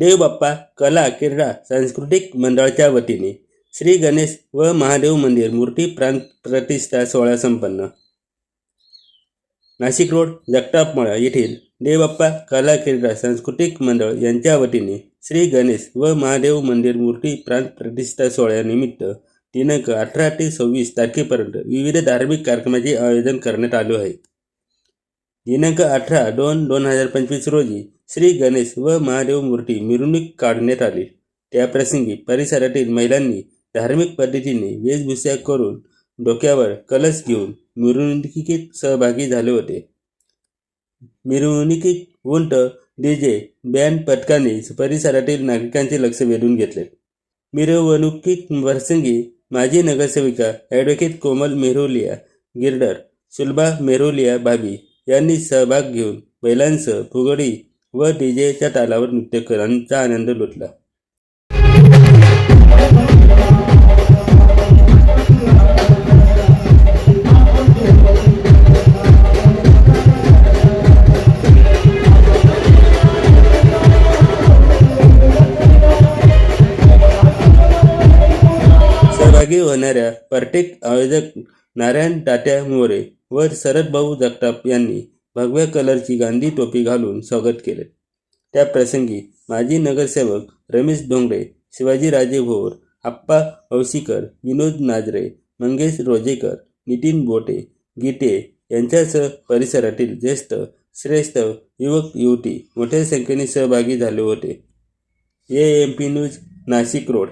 देवबाप्पा कला क्रीडा सांस्कृतिक मंडळाच्या वतीने श्री गणेश व महादेव मंदिर मूर्ती प्रांत प्रतिष्ठा सोहळा संपन्न. नाशिक रोड जगतापमळा येथील देवबाप्पा कला क्रीडा सांस्कृतिक मंडळ यांच्या वतीने श्री गणेश व महादेव मंदिर मूर्ती प्रांत प्रतिष्ठा सोहळ्यानिमित्त दिनांक अठरा ते सव्वीस तारखेपर्यंत विविध धार्मिक कार्यक्रमाचे आयोजन करण्यात आले आहे. दिनांक अठरा दोन दोन हजार पंचवीस रोजी श्री गणेश व महादेव मूर्ती मिरवणूक काढण्यात आली. त्याप्रसंगी परिसरातील महिलांनी धार्मिक पद्धतीने वेशभूषा करून डोक्यावर कलश घेऊन मिरवणुकीत सहभागी झाले होते. मिरवणुकीत उंट डीजे बँड पथकाने परिसरातील नागरिकांचे लक्ष वेधून घेतले. मिरवणुकीत प्रसंगी माजी नगरसेविका ॲडव्होकेट कोमल मेहरोलिया गिरडर सुलभा मेहरोलिया भाभी यांनी सहभाग घेऊन बैलांसह फुगडी व डीजेच्या तालावर नृत्यकरांचा आनंद लुटला. सहभागी होणाऱ्या प्रत्येक आयोजक नारायण तात्या मोरे व शरद भाऊ जगताप यांनी भगव्या कलरची गांधी टोपी घालून स्वागत केले. त्या प्रसंगी माजी नगरसेवक रमेश डोंगरे शिवाजीराजे भोर आप्पा औसीकर विनोद नाजरे मंगेश रोजेकर नितीन बोटे गीते यांच्यासह परिसरातील ज्येष्ठ श्रेष्ठ युवक युवती मोठ्या संख्येने सहभागी झाले होते. A M P news Nashik road.